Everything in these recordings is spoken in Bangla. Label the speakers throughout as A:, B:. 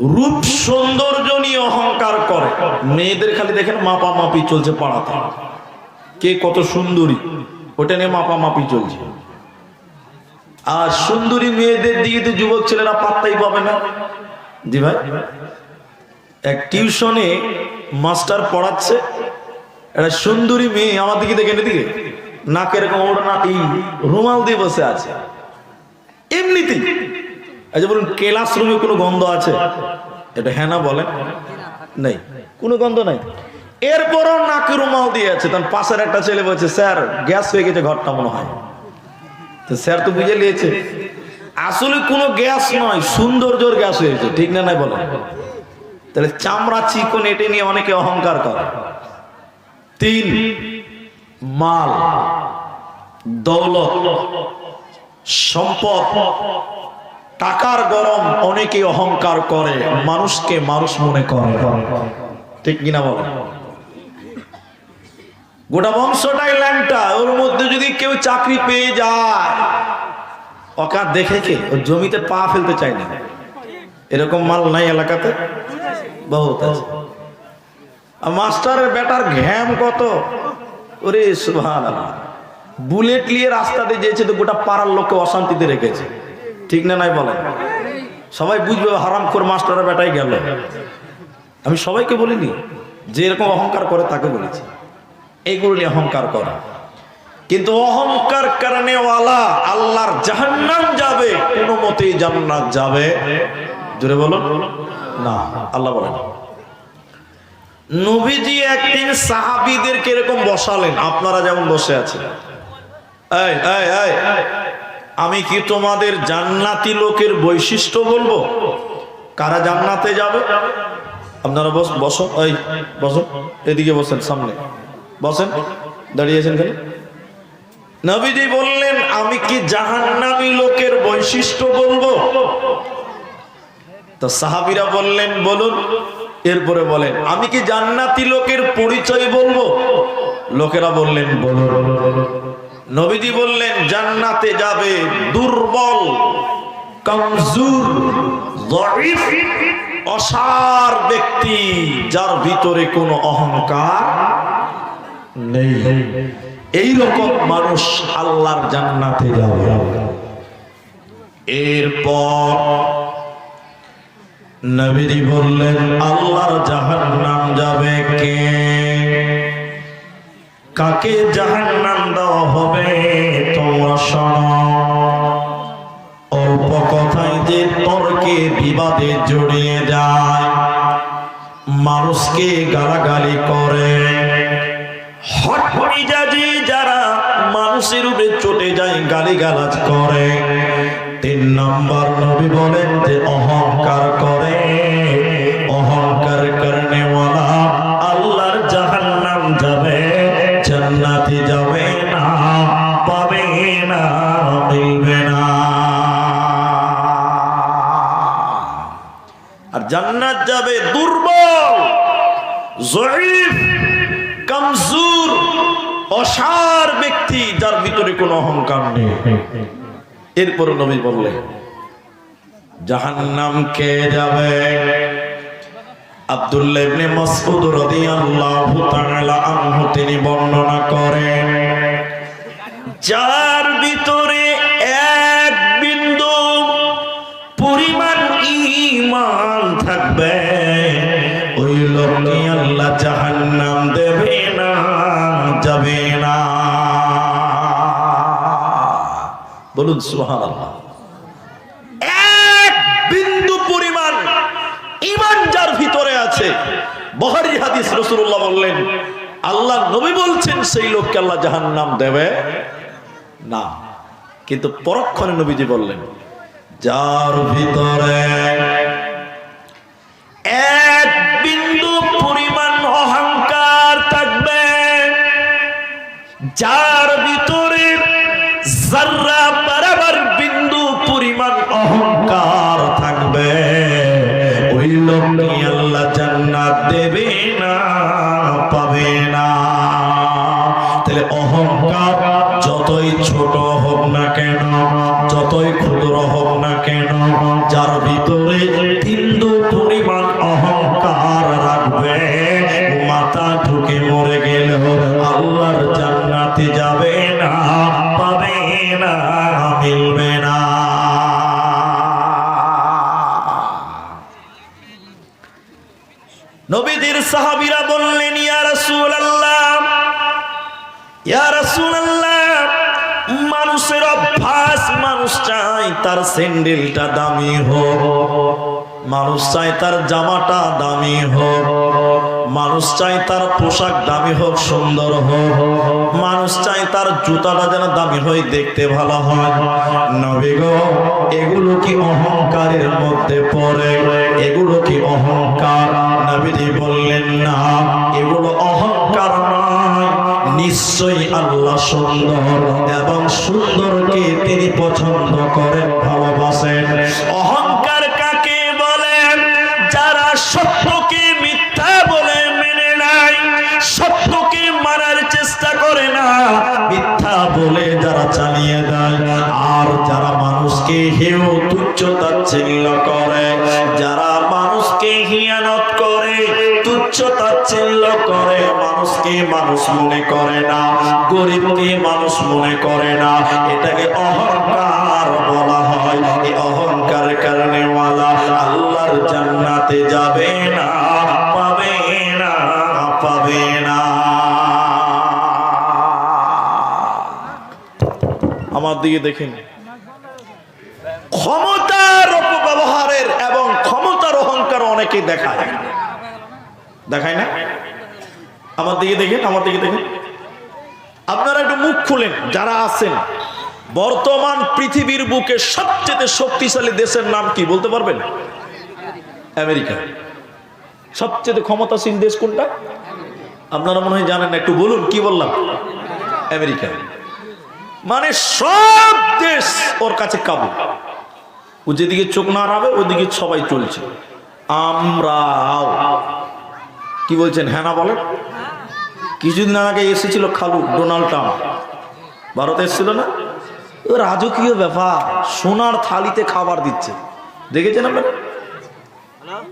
A: রূপ সৌন্দর্য নিয়ে অহংকার করে। মেয়েদের খালি দেখেন মাপা মাপি চলছে পাড়াতে। কে কত সুন্দরী, ওটা নিয়ে মাপা মাপি চলছে। আর সুন্দরী মেয়েদের দিকে তো যুবক ছেলেরা পাত্তাই পাবে না। জি ভাই, এক টিউশনে মাস্টার পড়াচ্ছে, একটা সুন্দরী মেয়ে আমার দিকে দেখেন এদিকে, নাকের ওড়না এই রুমাল দিয়ে বসে আছে। এমনিতেই আচ্ছা বলুন ক্লাস রুমে কোনো গন্ধ আছে? এটা হ্যাঁ না বলে। নেই। কোনো গন্ধ নাই। এরপরও নাকে রুমাল দিয়ে আছে। তখন পাশের একটা ছেলে বলছে, স্যার, গ্যাস হয়ে গেছে ঘরটা মনে হয়। তো স্যার তো বুঝে নিয়েছে। আসলে কোনো গ্যাস নয় সৌন্দর্যর গ্যাস হয়েছে। ঠিক না নাই বলে? তাহলে চামড়া, চিকন এটে নিয়ে অনেকে অহংকার করে। তিন, মাল, দৌলত, সম্পদ টাকার গরম অনেকে অহংকার করে, মানুষকে মানুষ মনে করে। ঠিক কিনা বলে? গোটা বংশটাই ল্যাংটা, ওর মধ্যে যদি কেউ চাকরি পেয়ে যায়, অকার দেখেছে ওর জমিতে পা ফেলতে চায় না। এরকম মাল নাই এলাকাতে? বহুত আছে। মাস্টারের বেটার ঘ্যাম কত? ওরে সুভান বুলেট নিয়ে রাস্তা দিয়ে যেয়েছে তো গোটা পাড়ার লোককে অশান্তিতে রেখেছে। ঠিক না নাই বলে সবাই বুঝবে হারাম করে মাস্টারের বেটাই গেল। আমি সবাইকে বলিনি, যে এরকম অহংকার করে তাকে বলেছি। এইগুলো অহংকার করা। কিন্তু অহংকার কারণে ওয়ালা আল্লাহর জাহান্নাম যাবে, কোনো মতেই জান্নাত যাবে। জোরে বলো না, আল্লাহ বলেন। নবীজি একদিন সাহাবীদেরকে এরকম বসালেন। আপনারা যেমন বসে আছেন। এই এই এই। আমি কি তোমাদের জান্নাতি লোকের বৈশিষ্ট্য বলব? কারা জান্নাতে যাবে? আপনারা বস বসো এই বসো এদিকে বসেন, সামনে। বসেন দাঁড়িয়েছেন কেন নবীজি বললেন, আমি কি জাহান্নামী লোকের বৈশিষ্ট্য বলব? তো সাহাবিরা বললেন, বলুন। এরপরে বলেন, আমি কি জান্নাতি লোকের পরিচয় বলব? লোকেরা বললেন, বলুন। নবীজি বললেন, জান্নাতে যাবে দুর্বল, কমজোর অসার ব্যক্তি যার ভিতরে কোনো অহংকার নেই। এই রকম মানুষ আল্লাহর জান্নাতে যাবে। এরপর নবীজি বললেন, আল্লাহর জাহান্নাম যাবে কে? কাকে জাহান্নাম দেওয়া হবে তোমরা শোনো। অল্প কথাই যে তর্কে বিবাদে জড়িয়ে যায়, মানুষকে গালাগালি করে। যারা মানুষের উপরে চটে যায় গালি গালাজ করে। তিন নম্বর নবী বলেন যে অহংকার করে। জান্নাত যাবে দুর্বল, জয়ীফ, কমজোর, অসার ব্যক্তি যার ভিতরে কোনো অহংকার নেই। এরপর নবী বললেন, জাহান্নাম কে যাবে? আব্দুল্লাহ ইবনে মাসউদ রাদিয়াল্লাহু তাআলা আনহু তিনি বর্ণনা করেন, যার ভিতরে এক বিন্দু পরিমাণ ঈমান থাকবে। ওই লোককে আল্লাহ জাহান্নাম দেবে না, যাবে না। বলুন সুবহানাল্লাহ। এক বিন্দু ইমান যার ভিতরে আছে বহারি হাদিস বললেন, আল্লাহ নবী বলছেন, সেই লোককে আল্লাহ দেবে না। কিন্তু পরক্ষণে নবীজি বললেন, যার ভিতরে বিন্দু পরিমাণ অহংকার থাকবে। যার ভিতরে তার স্যান্ডেলটা দামি হোক, মানুষ চায় তার জামাটা দামি হোক, মানুষ চায় তার পোশাক দামি হোক, সুন্দর হোক, মানুষ চায় তার জুতাটা যেন দামি হয়, দেখতে ভালো হয়। নবী এগুলো কি অহংকারের মধ্যে পড়ে? এগুলো কি অহংকার? নবীজি বললেন, না, এগুলো নিশ্চয়ই আল্লাহ সুন্দর এবং সুন্দরকে তিনি পছন্দ করেন ভালোবাসেন। অহংকার করে না, গরিবকে মানুষ মনে করে না। এটাকে অহংকার বলা হয়। এই অহংকারের কারণে মালা আল্লাহর জান্নাতে যাবে না দেখায়। দেখায় না? আমার দিকে দেখেন, আমার দিকে দেখেন। আপনারা একটু মুখ খুলেন, যারা আছেন। বর্তমান পৃথিবীর বুকে সবচেয়ে শক্তিশালী দেশের নাম কি বলতে পারবেন? আমেরিকা। সবচেয়ে ক্ষমতাশীল দেশ কোনটা? আপনারা মনে হয় জানেন একটু বলুন, কি বললাম? আমেরিকা। মানে সব দেশ ওর কাছে কাবু। ও যেদিকে চোখ না রাবে ওদিকে সবাই চলছে। আমরাও। কি বলছেন হ্যাঁ না বলেন? কিছুদিন আগে এসেছিল খালু, ডোনাল্ড ট্রাম্প। ভারতে এসেছিল না? ও রাজকীয় ব্যাপার, সোনার থালিতে খাবার দিচ্ছে। দেখেছেন আপনারা?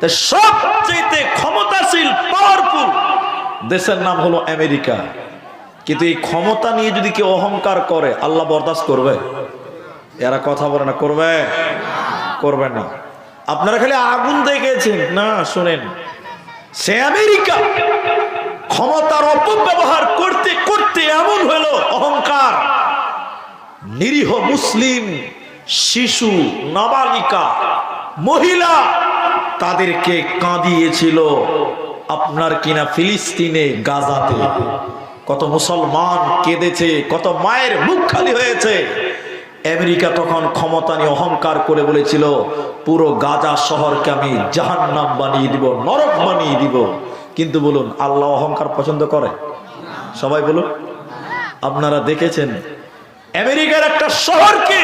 A: তা সবচেয়ে ক্ষমতাশীল পাওয়ারফুল দেশের নাম হলো আমেরিকা। কিন্তু এই ক্ষমতা নিয়ে যদি কেউ অহংকার করে, আল্লাহ বরদাস্ত করবে? এরা কথা বলে না, করবে? করবে না। আপনারা খালি আগুন দেখেছেন। না, শোনেন। সে আমেরিকা। ক্ষমতার অপব্যবহার করতে করতে এমন হলো অহংকার। নিরীহ মুসলিম, শিশু, নাবালিকা, মহিলা তাদেরকে কাঁদিয়েছিল, আপনার কিনা ফিলিস্তিনে, গাজাতে? কত মুসলমান কেঁদেছে, কত মায়ের মুখ খালি হয়েছে। আমেরিকা তখন ক্ষমতা নিয়ে অহংকার করে বলেছিল, পুরো গাজা শহরকে আমি জাহান্নাম বানিয়ে দিব, নরক বানিয়ে দিব। কিন্তু বলুন, আল্লাহ অহংকার পছন্দ করে? সবাই বলুন, আপনারা দেখেছেন, আমেরিকার একটা শহরকে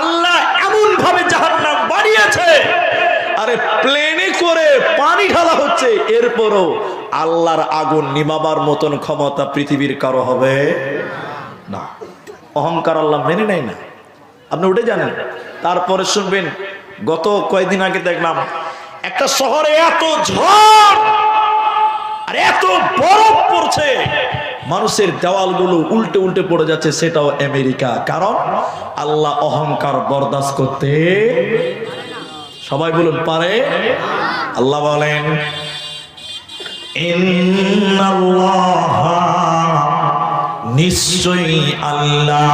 A: আল্লাহ এমন ভাবে জাহান্নাম বানিয়েছে, আরে প্লেনে করে পানি ঢালা হচ্ছে, এরপরও আল্লাহর আগুন নিমাবার মতন ক্ষমতা পৃথিবীর কারও হবে না। অহংকার আল্লাহ মেনে নেয় না। আপনি উঠে জানেন। তারপরে শুনবেন, গত কয়েকদিন আগে দেখলাম, একটা শহরে এত ঝড় আর এত বরফ পড়ছে। মানুষের দেওয়ালগুলো উল্টে উল্টে পড়ে যাচ্ছে, সেটাও আমেরিকা। কারণ আল্লাহ অহংকার বরদাস্ত করতে সবাই বলুন, পারে? আল্লাহ বলেন নিশ্চয়ই আল্লাহ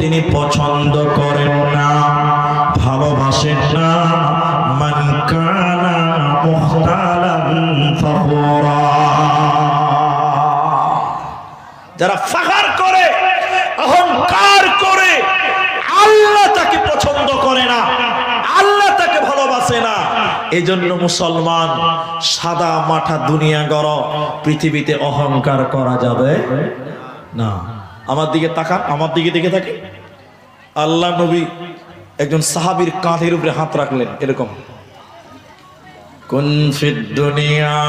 A: তিনি পছন্দ করেন না। যারা ফাহার করে, অহংকার করে, আল্লাহ তাকে পছন্দ করে না, আল্লাহ তাকে ভালোবাসে না, এজন্য মুসলমান সাদা মাঠা দুনিয়া গড়, পৃথিবীতে অহংকার করা যাবে না। আমার দিকে তাকান, আমার দিকে দেখে থাকে আল্লাহ নবী একজন সাহাবীর কাঁধের উপরে হাত রাখলেন, এরকম। كن في الدنيا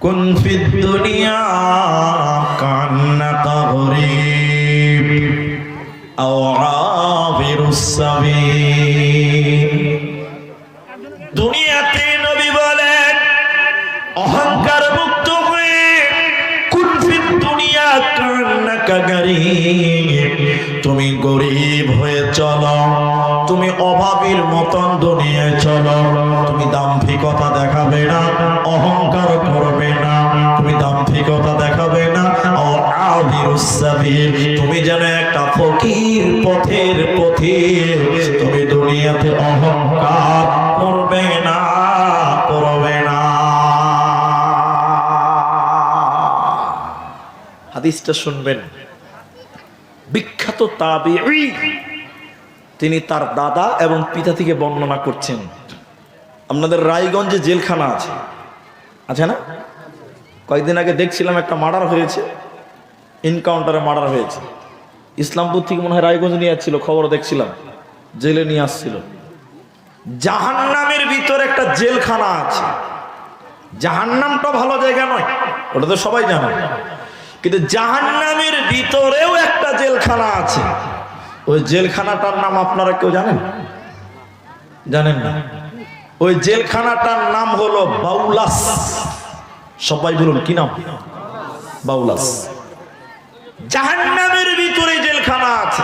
A: كن في الدنيا كأنك غريب أو عابر السبيل দুনিয়াতে অহংকার করবে না করবে না। হাদিসটা শুনবেন। বিখ্যাত তাবিঈ, তিনি তার দাদা এবং পিতা থেকে বর্ণনা করছেন। আপনাদের রায়গঞ্জে জেলখানা আছে। আছে না? কয়েকদিন আগে দেখছিলাম একটা মার্ডার হয়েছে। এনকাউন্টারে মার্ডার হয়েছে। ইসলামপুর থেকে মনে হয় রায়গঞ্জ নিয়ে যাচ্ছিল খবর দেখছিলাম। জেলে নিয়ে আসছিল। জাহান্নামের ভিতরে একটা জেলখানা আছে। জাহান্নামটা ভালো জায়গা নয়, ওটা তো সবাই জানে। কিন্তু জাহান্নামের ভিতরেও একটা জেলখানা আছে। ওই জেলখানাটার নাম আপনারা কেউ জানেন? জানেন না? ওই জেলখানাটার নাম হলো বাউলাস। সবাই বলুন, কি নাম? বাউলাস। জাহান্নামের ভিতরে জেলখানা আছে।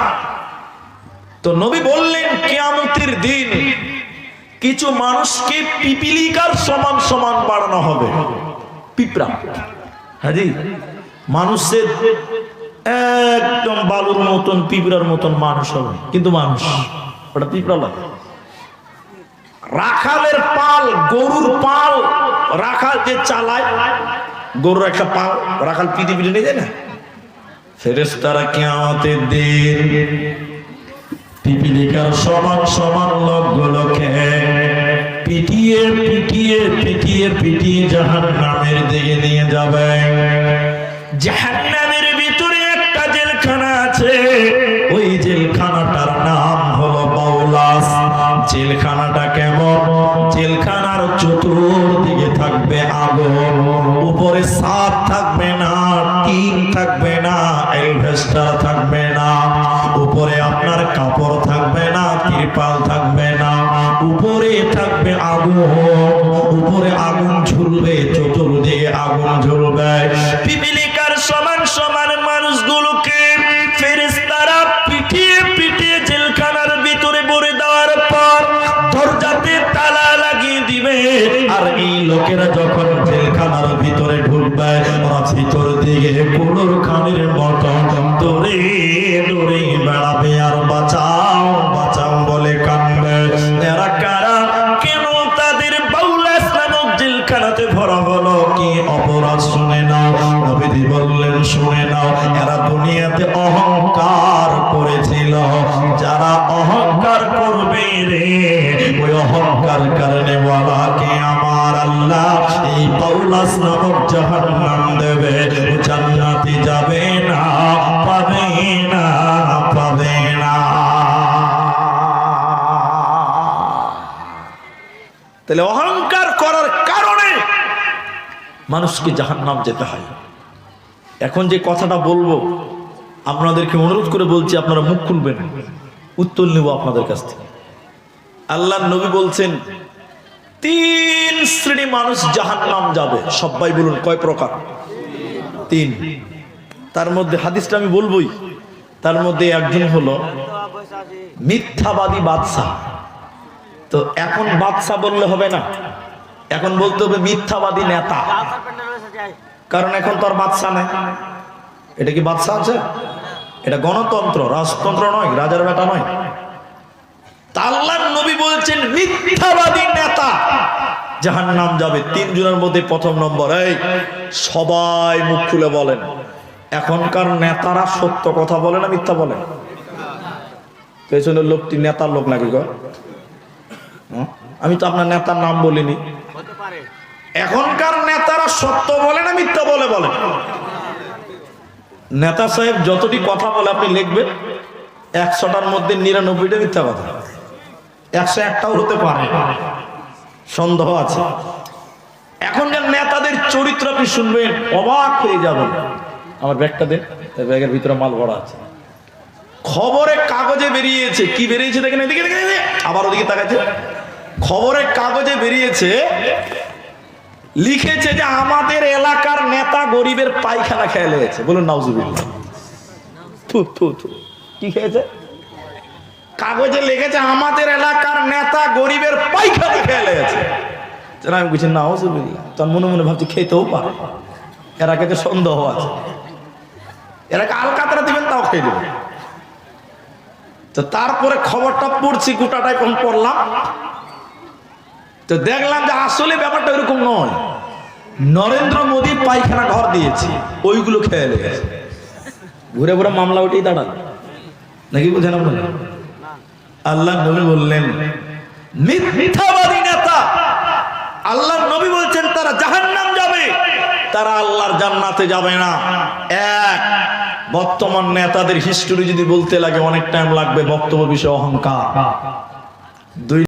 A: তো নবী বললেন, কিয়ামতের দিন কিছু মানুষকে পিপিলিকার সমান সমান বাড়ানো হবে। পিঁপড়া। হ্যাঁ জি মানুষের একদম বালুর মতন, পিঁপড়ার মতন মানুষ হবে। কিন্তু মানুষ, ওটা পিঁপড়া লাগে রাখালের পাল, গরুর পাল, রাখাল যে চালায়, গরুর একটা পাল, রাখাল পিটি পিটি নিয়ে যায় না? ফেরেস্তারা কেয়ামতের দিন পিপিলিকার সমান সমান লোকগুলোকে পিটিয়ে পিটিয়ে পিটিয়ে পিটিয়ে জাহান নামের দিকে নিয়ে যাবে। জাহান থাকবে আগুন, উপরে আগুন ঝুলবে, চতুর্দিকে আগুন ঝুলবে। পিপিলিকার সমান সমান মানুষগুলোকে পিটিয়ে পিটিয়ে জেলখানার ভিতরে ভরে দেওয়ার পর দরজাতে তালা লাগিয়ে দিবে। আর এই লোকেরা যখন জেলখানার ভিতরে ঢুকবে, ওরা ভিতর দিকে খানের মতো তাহলে অহংকার করার কারণে মানুষকে জাহান্নাম যেতে হয়। এখন যে কথাটা বলব, আপনাদেরকে অনুরোধ করে বলছি, আপনারা মুখ খুলবেন। উত্তর নেব আপনাদের কাছ থেকে। আল্লাহ নবী বলছেন, তিন শ্রেণি মানুষ জাহান্নাম যাবে। সবাই বলুন, কয় প্রকার? তিন। তার মধ্যে হাদিসটা আমি বলবোই। তার মধ্যে একজন হলো মিথ্যাবাদী বাদশাহ। তো এখন বাদশাহ বললে হবে না। এখন বলতে হবে মিথ্যাবাদী নেতা। কারণ এখন তো আর বাদশাহ নাই। এটা কি বাদশাহ আছে? এটা গণতন্ত্র, রাজতন্ত্র নয়, রাজার বেটা নয়। তা নবী বলছেন, মিথ্যাবাদী নেতা। জাহান নাম যাবে তিনজনের মধ্যে প্রথম নম্বর, এই, সবাই মুখ খুলে বলেন। এখনকার নেতারা সত্য কথা বলে না মিথ্যা বলে? পেছনের লোকটি নেতার লোক নাকি হুম? আমি তো আপনার নেতার নাম বলিনি। এখনকার নেতারা সত্য বলে না মিথ্যা বলে বলে? নেতা সাহেব যতটি কথা বলে আপনি লিখবেন, একশোটার মধ্যে নিরানব্বইটা মিথ্যা কথা। একশো একটাও হতে পারে। সন্দেহ আছে। এখনকার নেতাদের চরিত্র আপনি শুনবেন, অবাক হয়ে যাবেন। আমার ব্যাগটা দেন ব্যাগের ভিতরে মাল ভরা আছে। খবরে কাগজে বেরিয়েছে। কি বেরিয়েছে দেখেন এদিকে এদিকে। আবার ওদিকে তাকাচ্ছে। খবরের কাগজে বেরিয়েছে, লিখেছে যে আমাদের এলাকার নেতা গরিবের পায়খানা খেয়ে লেগেছে। বলুন, নাউজুবিল্লাহ। কি খেয়েছে? কাগজে লেগেছে আমাদের এলাকার নেতা গরিবের পায়খানা খেয়ে লেগেছে। তাহলে আমি বলছি না হজুবিল্লা তোর মনে মনে ভাবছি, খেতেও পারে। এরা কাছে সন্দেহ আছে। এরা আলকাতরা দিবেন, তাও খেয়ে দেবে তো তারপরে খবরটা পড়ছি, গোটাটাই কখন পড়লাম। তো দেখলাম যে আসলে ব্যাপারটা এরকম নয়। নরেন্দ্র মোদী পায়খানা ঘর দিয়েছে, ওইগুলো খেয়ে লেগেছে। ঘুরে ঘুরে মামলা উঠেই দাঁড়াল। নাকি বুঝেন আপনারা? আল্লাহ নবী বললেন, মিথ্যাবাদী নেতা আল্লাহ নবী বলছেন, তারা জাহান্নাম যাবে, তারা আল্লাহর জান্নাতে যাবে না। এক বর্তমান নেতাদের হিস্টোরি যদি বলতে লাগে অনেক টাইম লাগবে বক্তব্য বিষয়ে অহংকার। দুই